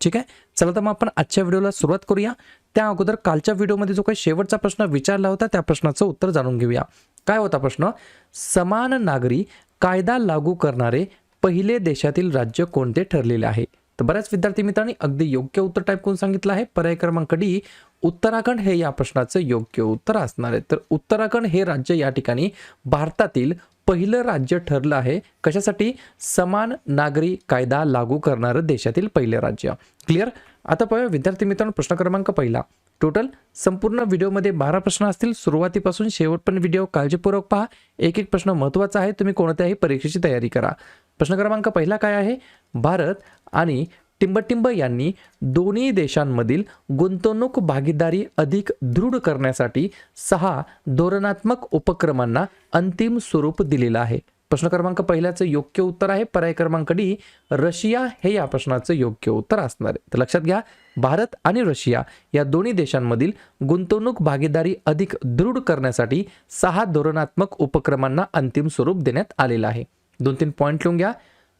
ठीक आहे? चला तर मग आपण आजच्या व्हिडिओला सुरुवात करूया. त्या अगोदर कालच्या व्हिडिओमध्ये जो काही शेवटचा प्रश्न विचारला होता त्या प्रश्नाचं उत्तर जाणून घेऊया. काय होता प्रश्न? समान नागरी कायदा लागू करणारे पहिले देशातील राज्य कोणते ठरलेले आहे? तर बऱ्याच विद्यार्थी मित्रांनी अगदी योग्य उत्तर टाईप करून सांगितलं आहे. पर्याय क्रमांक डी उत्तराखंड हे या प्रश्नाचं योग्य उत्तर असणार आहे. तर उत्तराखंड हे राज्य या ठिकाणी भारतातील पहिलं राज्य ठरलं आहे. कशासाठी? समान नागरी कायदा लागू करणारं देशातील पहिलं राज्य. क्लिअर आता पाहूया विद्यार्थी मित्रांनो प्रश्न क्रमांक पहिला. टोटल संपूर्ण व्हिडिओमध्ये बारा प्रश्न असतील. सुरुवातीपासून शेवट पण व्हिडिओ काळजीपूर्वक पहा. एक एक प्रश्न महत्त्वाचा आहे. तुम्ही कोणत्याही परीक्षेची तयारी करा. प्रश्न क्रमांक पहिला काय आहे? भारत आणि टिंबटिंब यांनी दोन्ही देशांमधील गुंतवणूक भागीदारी अधिक दृढ करण्यासाठी सहा धोरणात्मक उपक्रमांना अंतिम स्वरूप दिलेलं आहे. प्रश्न क्रमांक पहिल्याचं योग्य उत्तर आहे. पर्याय क्रमांक डी रशिया हे या प्रश्नाचं योग्य उत्तर असणार आहे. तर लक्षात घ्या भारत आणि रशिया या दोन्ही देशांमधील गुंतवणूक भागीदारी अधिक दृढ करण्यासाठी सहा धोरणात्मक उपक्रमांना अंतिम स्वरूप देण्यात आलेलं आहे. दोन तीन पॉईंट लिहून घ्या.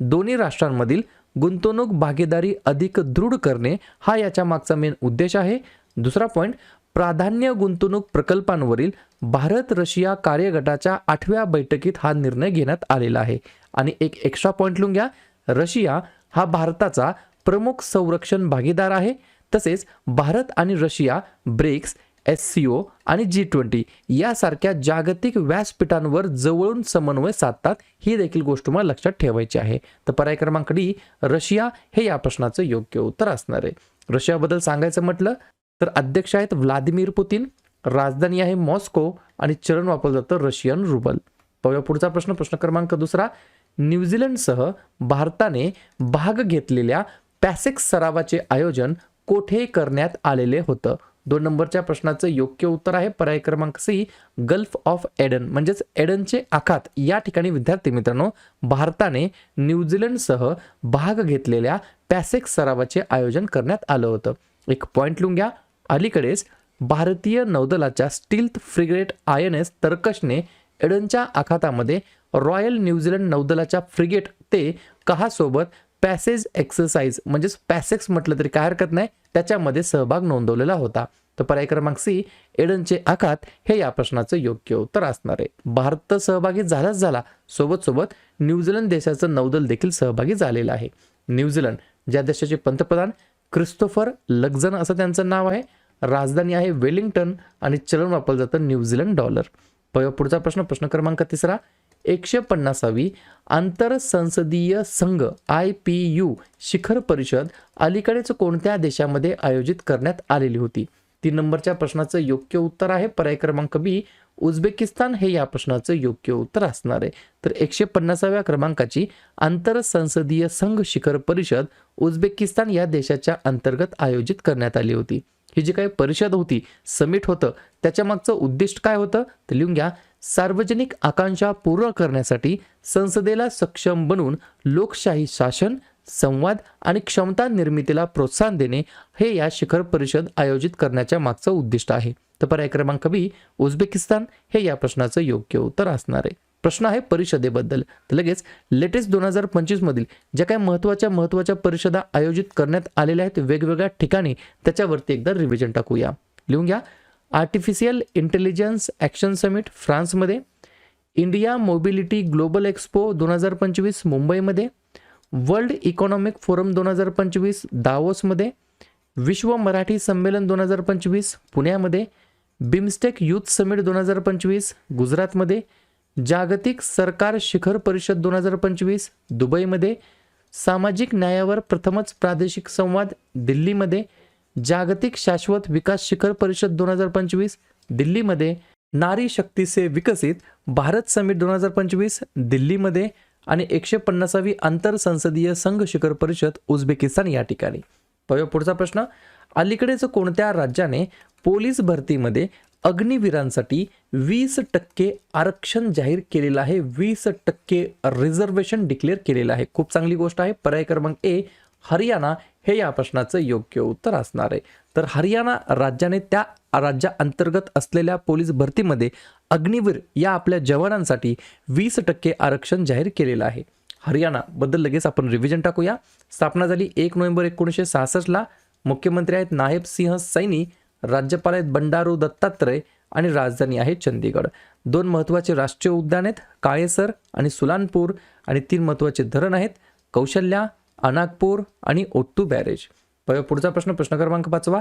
दोन्ही राष्ट्रांमधील गुंतवणूक भागीदारी अधिक दृढ करणे हा याच्या मागचा मेन उद्देश आहे. दुसरा पॉईंट प्राधान्य गुंतवणूक प्रकल्पांवरील भारत रशिया कार्यगटाच्या आठव्या बैठकीत हा निर्णय घेण्यात आलेला आहे. आणि एक एक्स्ट्रा पॉईंट लिहून घ्या रशिया हा भारताचा प्रमुख संरक्षण भागीदार आहे. तसेच भारत आणि Russia BRICS S C O आणि जी ट्वेंटी यासारख्या जागतिक व्यासपीठांवर जवळून समन्वय साधतात ही देखील गोष्ट मला लक्षात ठेवायची आहे. तर पर्याय क्रमांक डी रशिया हे या प्रश्नाचं योग्य उत्तर असणार आहे. रशियाबद्दल सांगायचं म्हटलं तर अध्यक्ष आहेत व्लादिमीर पुतीन राजधानी आहे मॉस्को आणि चलन वापरलं जातं रशियन रुबल. पाहूया पुढचा प्रश्न प्रश्न क्रमांक दुसरा. न्यूझीलंडसह भारताने भाग घेतलेल्या पॅसेक्स सरावाचे आयोजन कोठे करण्यात आलेले होतं? दोन नंबरच्या प्रश्नाचं योग्य उत्तर आहे. पर्याय क्रमांक सी गल्फ ऑफ एडन. म्हणजेच एडनचे आखात. या ठिकाणी विद्यार्थी मित्रांनो भारताने न्यूझीलंडसह भाग घेतलेल्या पॅसेक्स सरावाचे आयोजन करण्यात आलं होतं. एक पॉईंट लिहून घ्या अलीकडेच भारतीय नौदलाच्या stealth frigate I N S तर्कशने एडनच्या आखातामध्ये रॉयल न्यूझीलंड नौदलाच्या फ्रिगेट ते कहासोबत पॅसेज एक्सरसाइज म्हणजेच पॅसेक्स म्हटलं तरी काय हरकत नाही त्याच्यामध्ये सहभाग नोंदवलेला होता. तर पर्याय क्रमांक सी एडनचे आखात हे या प्रश्नाचं योग्य उत्तर असणार आहे. भारत तर सहभागी झालाच झाला. सोबत सोबत न्यूझीलंड देशाचं नौदल देखील सहभागी झालेलं आहे. न्यूझीलंड ज्या देशाचे पंतप्रधान क्रिस्तोफर लक्झन असं त्यांचं नाव आहे राजधानी आहे वेलिंग्टन आणि चलन वापरलं जातं न्यूझीलंड डॉलर. पुढचा प्रश्न प्रश्न क्रमांक तिसरा एकशे पन्नासावी आंतरसंसदीय संघ आय पी यू शिखर परिषद अलीकडेच कोणत्या देशामध्ये आयोजित करण्यात आलेली होती? तीन नंबरच्या प्रश्नाचं योग्य उत्तर आहे. पर्याय क्रमांक बी उझबेकिस्तान. हे या प्रश्नाचं योग्य उत्तर असणार आहे. तर एकशे पन्नासाव्या क्रमांकाची आंतरसंसदीय संघ शिखर परिषद उझबेकिस्तान या देशाच्या अंतर्गत आयोजित करण्यात आली होती. ही जी काही परिषद होती समिट होतं त्याच्या मागचं उद्दिष्ट काय होतं? तर लिहून घ्या. सार्वजनिक आकांक्षा पूर्ण करण्यासाठी संसदेला सक्षम बनवून लोकशाही शासन संवाद आणि क्षमता निर्मितीला प्रोत्साहन देणे हे या शिखर परिषद आयोजित करण्याच्या मागचं उद्दिष्ट आहे. तर पर्याय क्रमांक बी उझबेकिस्तान हे या प्रश्नाचं योग्य उत्तर असणार आहे. प्रश्न आहे परिषदेबद्दल. तर लगेच लेटेस्ट दोन हजार पंचवीसमधील ज्या काही महत्त्वाच्या महत्त्वाच्या परिषदा आयोजित करण्यात आलेल्या आहेत वेगवेगळ्या ठिकाणी त्याच्यावरती एकदा रिव्हिजन टाकूया. लिहून घ्या. आर्टिफिशियल इंटेलिजन्स ॲक्शन समिट फ्रान्समध्ये इंडिया मोबिलिटी ग्लोबल एक्सपो दोन हजार पंचवीस मुंबईमध्ये वर्ल्ड इकॉनॉमिक फोरम दोन हजार पंचवीस दावोसमध्ये विश्व मराठी संमेलन दोन हजार पंचवीस पुण्यामध्ये बिमस्टेक यूथ समिट दोन हजार पंचवीस गुजरातमध्ये जागतिक सरकार शिखर परिषद दोन हजार पंचवीस दुबईमध्ये सामाजिक न्यायावर प्रथमच प्रादेशिक संवाद दिल्लीमध्ये जागतिक शाश्वत विकास शिखर परिषद दोन हजार पंचवीस दिल्लीमध्ये नारी शक्ती से विकसित भारत समिट दोन हजार पंचवीस दिल्लीमध्ये आणि एकशे पन्नासावी आंतरसंसदीय संघ शिखर परिषद उझबेकिस्तान या ठिकाणी. पाहूया पुढचा प्रश्न. अलीकडेच कोणत्या राज्याने पोलीस भरतीमध्ये अग्निवीरांसाठी वीस टक्के आरक्षण जाहीर केलेलं आहे? वीस टक्के रिझर्वेशन डिक्लेअर केलेलं आहे. खूप चांगली गोष्ट आहे. पर्याय क्रमांक ए हरियाणा हे या प्रश्नाचं योग्य उत्तर असणार आहे. तर हरियाणा राज्याने त्या राज्याअंतर्गत असलेल्या पोलीस भरतीमध्ये अग्निवीर या आपल्या जवानांसाठी वीस टक्के आरक्षण जाहीर केलेलं आहे. हरियाणाबद्दल लगेच आपण रिव्हिजन टाकूया. स्थापना झाली एक नोव्हेंबर एकोणीसशे सहासष्टला. मुख्यमंत्री आहेत नायब सिंह सैनी राज्यपाल आहेत बंडारू दत्तात्रय आणि राजधानी आहे चंदीगड दोन महत्त्वाचे राष्ट्रीय उद्यान आहेत काळेसर आणि सुलानपूर आणि तीन महत्त्वाचे धरण आहेत कौशल्या अनागपूर आणि ओत्तू बॅरेज. पुढचा प्रश्न प्रश्न क्रमांक पाचवा.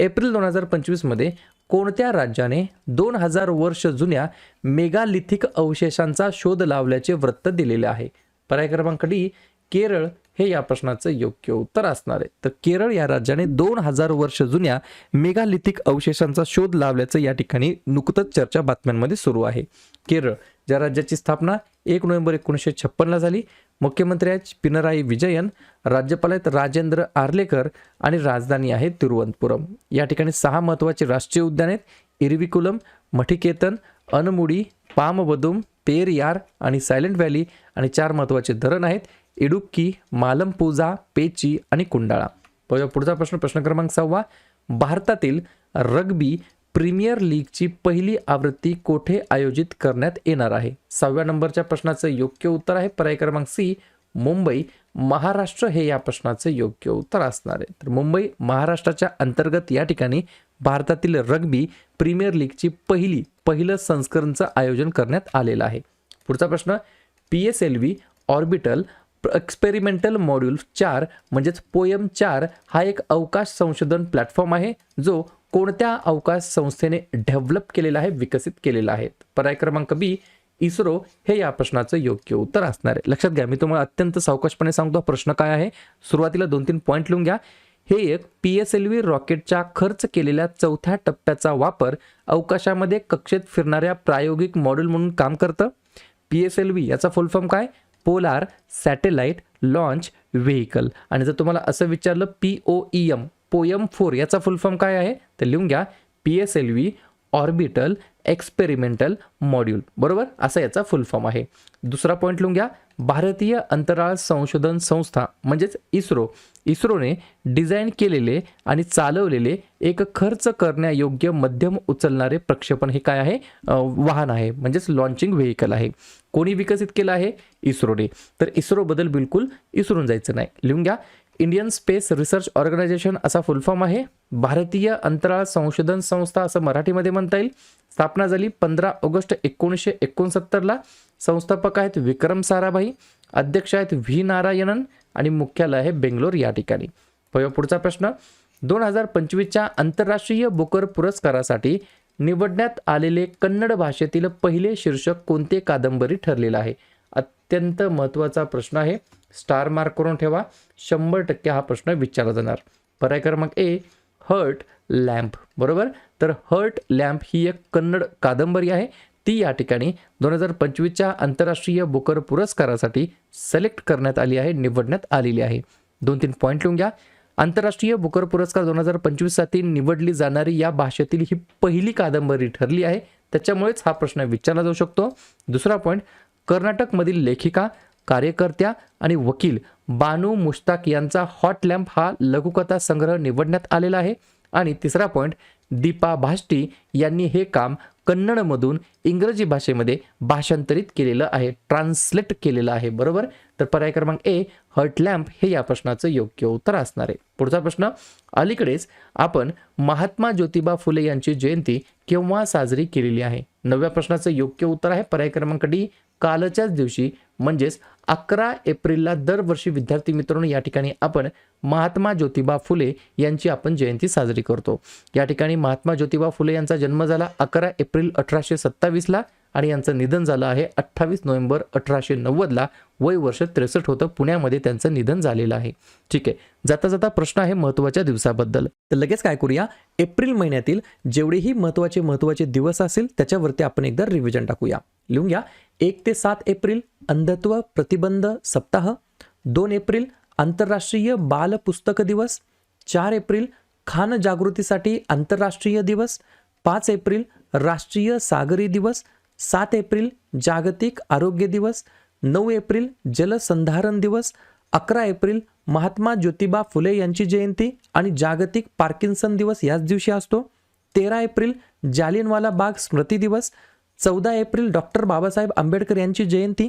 एप्रिल दोन हजार पंचवीसमध्ये कोणत्या राज्याने दोन हजार वर्ष जुन्या मेगालिथिक अवशेषांचा शोध लावल्याचे वृत्त दिलेले आहे? पर्याय क्रमांक डी केरळ. हे या प्रश्नाचं योग्य उत्तर असणार आहे. तर केरळ या राज्याने दोन हजार वर्ष जुन्या मेगालिथिक अवशेषांचा शोध लावल्याचं या ठिकाणी नुकतंच चर्चा बातम्यांमध्ये सुरू आहे. केरळ ज्या राज्याची स्थापना एक नोव्हेंबर एकोणीसशे छप्पनला झाली मुख्यमंत्री आहेत पिनराई विजयन राज्यपाल आहेत राजेंद्र आर्लेकर आणि राजधानी आहे तिरुवनंतपुरम. या ठिकाणी सहा महत्त्वाचे राष्ट्रीय उद्यान आहेत. इरविकुलम मठिकेतन अनमुडी पामबदुम पेरियार आणि सायलेंट व्हॅली आणि चार महत्त्वाचे धरण आहेत. इडुक्की मालमपूजा पेची आणि कुंडाळा. पुढचा प्रश्न प्रश्न क्रमांक सहावा. भारतातील रग्बी प्रीमियर लीगची पहिली आवृत्ती कोठे आयोजित करण्यात येणार आहे? सहाव्या नंबरच्या प्रश्नाचं योग्य उत्तर आहे. पर्याय क्रमांक सी मुंबई महाराष्ट्र. हे या प्रश्नाचं योग्य उत्तर असणार आहे. तर मुंबई महाराष्ट्राच्या अंतर्गत या ठिकाणी भारतातील रग्बी प्रीमियर लीगची पहिली पहिलं संस्करणचं आयोजन करण्यात आलेलं आहे. पुढचा प्रश्न P S L V orbital experimental module चार म्हणजेच पोयम चार हा एक अवकाश संशोधन प्लॅटफॉर्म आहे जो कोणत्या अवकाश संस्थेने डेव्हलप केलेला आहे विकसित केलेला आहे? पर्याय क्रमांक बी इस्रो हे या प्रश्नाचं योग्य उत्तर असणार आहे. लक्षात घ्या मी तुम्हाला अत्यंत सावकाशपणे सांगतो हा प्रश्न काय आहे? सुरुवातीला दोन तीन पॉईंट लिहून घ्या. हे एक पी एस एल व्ही रॉकेटच्या खर्च केलेल्या चौथ्या टप्प्याचा वापर अवकाशामध्ये कक्षेत फिरणाऱ्या प्रायोगिक मॉड्यूल म्हणून काम करतं. पी एस एल व्ही याचा फुल फॉर्म काय? पोलार सॅटेलाइट लॉन्च व्हेकल आणि जर तुम्हाला असं विचारलं P O E M POEM four याचा फुल फॉर्म काय आहे? तर लिहून घ्या P S L V orbital experimental module बरोबर? असा याचा फुल फॉर्म आहे. दुसरा पॉईंट लिहून घ्या भारतीय अंतराळ संशोधन संस्था म्हणजेच इस्रो. इस्रोने डिझाईन केलेले आणि चालवलेले एक खर्च करण्यायोग्य मध्यम उचलणारे प्रक्षेपण हे काय आहे? वाहन आहे. म्हणजेच लॉन्चिंग व्हेकल आहे. कोणी विकसित केलं आहे? इस्रोने. तर इस्रोबद्दल बिलकुल इसरून जायचं नाही. लिहून घ्या इंडियन स्पेस रिसर्च ऑर्गनायझेशन असा फुलफॉर्म आहे. भारतीय अंतराळ संशोधन संस्था असं मराठीमध्ये म्हणता येईल. स्थापना झाली पंधरा ऑगस्ट एकोणीसशे एकोणसत्तरला. संस्थापक आहेत विक्रम साराभाई अध्यक्ष आहेत व्ही नारायणन आणि मुख्यालय आहे बेंगलोर या ठिकाणी. पुढचा प्रश्न. दोन हजार पंचवीसच्या आंतरराष्ट्रीय बुकर पुरस्कारासाठी निवडण्यात आलेले कन्नड भाषेतील पहिले शीर्षक कोणते कादंबरी ठरलेलं आहे? अत्यंत महत्त्वाचा प्रश्न आहे. स्टार मार्क करून ठेवा. शंभर टक्के हा प्रश्न विचारला जाणार. पर्याय क्रमांक ए हर्ट लॅम्प. बरोबर? तर हर्ट लॅम्प ही एक कन्नड कादंबरी आहे. ती या ठिकाणी दोन हजार पंचवीसच्या आंतरराष्ट्रीय बुकर पुरस्कारासाठी सिलेक्ट करण्यात आली आहे निवडण्यात आलेली आहे. दोन तीन पॉईंट लिहून घ्या. आंतरराष्ट्रीय बुकर पुरस्कार दोन हजार पंचवीससाठी निवडली जाणारी या भाषेतील ही पहिली कादंबरी ठरली आहे. त्याच्यामुळेच हा प्रश्न विचारला जाऊ शकतो. दुसरा पॉईंट कर्नाटकमधील लेखिका कार्यकर्त्या आणि वकील बानू मुश्ताक यांचा हॉट लॅम्प हा लघुकथा संग्रह निवडण्यात आलेला आहे. आणि तिसरा पॉईंट दीपा भाष्टी यांनी हे काम कन्नडमधून इंग्रजी भाषेमध्ये भाषांतरित केलेलं आहे ट्रान्सलेट केलेलं आहे. बरोबर? तर पर्याय क्रमांक ए हर्ट लॅम्प हे या प्रश्नाचं योग्य उत्तर असणार आहे. पुढचा प्रश्न अलीकडेच आपण महात्मा ज्योतिबा फुले यांची जयंती केव्हा साजरी केलेली आहे? नवव्या प्रश्नाचं योग्य उत्तर आहे पर्याय क्रमांक डी कालच्याच दिवशी म्हणजेच अकरा एप्रिलला दरवर्षी विद्यार्थी मित्रांनो या ठिकाणी आपण महात्मा ज्योतिबा फुले यांची आपण जयंती साजरी करतो. या ठिकाणी महात्मा ज्योतिबा फुले यांचा जन्म झाला अकरा एप्रिल अठराशे सत्तावीसला आणि यांचं निधन झालं आहे अठ्ठावीस नोव्हेंबर अठराशे नव्वदला. वय वर्ष त्रेसष्ट होतं. पुण्यामध्ये त्यांचं निधन झालेलं आहे. ठीक आहे. जाता जाता प्रश्न आहे महत्त्वाच्या दिवसाबद्दल. तर लगेच काय करूया? एप्रिल महिन्यातील जेवढेही महत्त्वाचे महत्त्वाचे दिवस असेल त्याच्यावरती आपण एकदा रिव्हिजन टाकूया. लिहून घ्या. एक ते सात एप्रिल अंधत्व प्रतिबंध सप्ताह दोन एप्रिल आंतरराष्ट्रीय बाल पुस्तक दिवस चार एप्रिल खान जागृतीसाठी आंतरराष्ट्रीय दिवस पाच एप्रिल राष्ट्रीय सागरी दिवस सात एप्रिल जागतिक आरोग्य दिवस नऊ एप्रिल जलसंधारण दिवस अकरा एप्रिल महात्मा ज्योतिबा फुले यांची जयंती आणि जागतिक पार्किन्सन दिवस याच दिवशी असतो. तेरा एप्रिल जालियनवाला बाग स्मृती दिवस चौदा एप्रिल डॉक्टर बाबासाहेब आंबेडकर यांची जयंती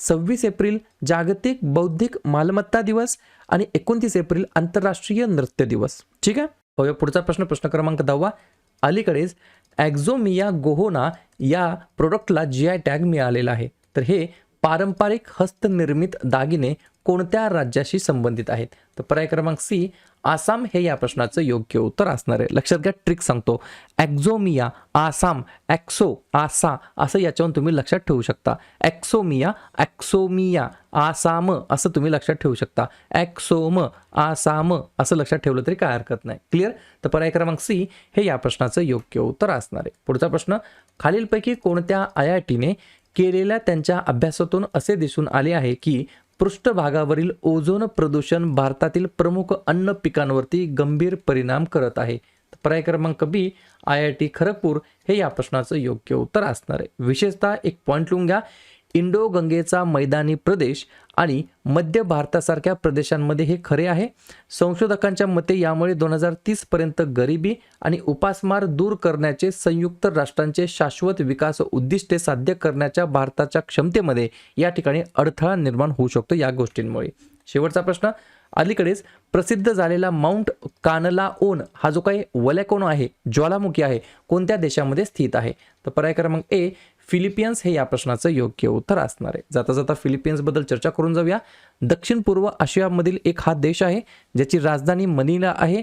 सव्वीस एप्रिल जागतिक बौद्धिक मालमत्ता दिवस आणि एकोणतीस एप्रिल आंतरराष्ट्रीय नृत्य दिवस. ठीक आहे? पाहूया पुढचा प्रश्न प्रश्न क्रमांक दहावा. अलीकडेच ॲक्झोमिया गोहोना या प्रोडक्टला जी आय टॅग मिळालेला आहे. तर हे पारंपरिक हस्तनिर्मित दागिने कोणत्या राज्याशी संबंधित आहेत? तर पर्याय क्रमांक सी आसाम हे या प्रश्नाचं योग्य उत्तर असणार आहे. लक्षात घ्या ट्रिक सांगतो. ॲक्झोमिया आसाम ॲक्सो आसा असं याच्यावरून तुम्ही लक्षात ठेवू शकता. ॲक्सोमिया ॲक्सोमिया आसाम असं तुम्ही लक्षात ठेवू शकता. ॲक्सोम आसाम असं लक्षात ठेवलं तरी काय हरकत नाही. क्लिअर तर पर्याय क्रमांक सी हे या प्रश्नाचं योग्य उत्तर असणार आहे. पुढचा प्रश्न खालीलपैकी कोणत्या आय आय टीने केलेल्या त्यांच्या अभ्यासातून असे दिसून आले आहे की पृष्ठभागावरील ओझोन प्रदूषण भारतातील प्रमुख अन्न पिकांवरती गंभीर परिणाम करत आहे. पर्याय क्रमांक B I I T Kharagpur. हे या प्रश्नाचं योग्य उत्तर असणार आहे. विशेषतः एक पॉईंट लिहून घ्या. इंडो गंगेचा मैदानी प्रदेश आणि मध्य भारतासारख्या प्रदेशांमध्ये हे खरे आहे. संशोधकांच्या मते यामुळे दोन हजार तीसपर्यंत गरिबी आणि उपासमार दूर करण्याचे संयुक्त राष्ट्रांचे शाश्वत विकास उद्दिष्टे साध्य करण्याच्या भारताच्या क्षमतेमध्ये या ठिकाणी अडथळा निर्माण होऊ शकतो या गोष्टींमुळे. शेवटचा प्रश्न अलीकडेच प्रसिद्ध झालेला माउंट कानला ओन हा जो काही वलॅकोनो आहे ज्वालामुखी आहे कोणत्या देशामध्ये स्थित आहे? तर पर्याय क्रमांक ए फिलिपियन्स हे या प्रश्नाचं योग्य उत्तर असणार आहे. जाता जाता फिलिपियन्सबद्दल चर्चा करून जाऊया. दक्षिण पूर्व आशियामधील एक हा देश आहे ज्याची राजधानी मनीला आहे.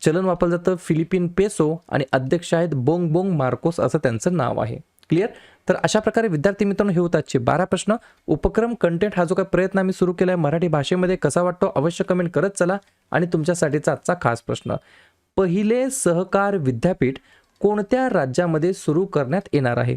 चलन वापरलं जातं फिलिपिन पेसो आणि अध्यक्ष आहेत बोंग बोंग मार्कोस असं त्यांचं नाव आहे. क्लिअर तर अशा प्रकारे विद्यार्थी मित्रांनो हे होत आजचे बारा प्रश्न. उपक्रम कंटेंट हा जो काही प्रयत्न आम्ही सुरू केला आहे मराठी भाषेमध्ये कसा वाटतो अवश्य कमेंट करत चला आणि तुमच्यासाठीचा आजचा खास प्रश्न. पहिले सहकार विद्यापीठ कोणत्या राज्यामध्ये सुरू करण्यात येणार आहे?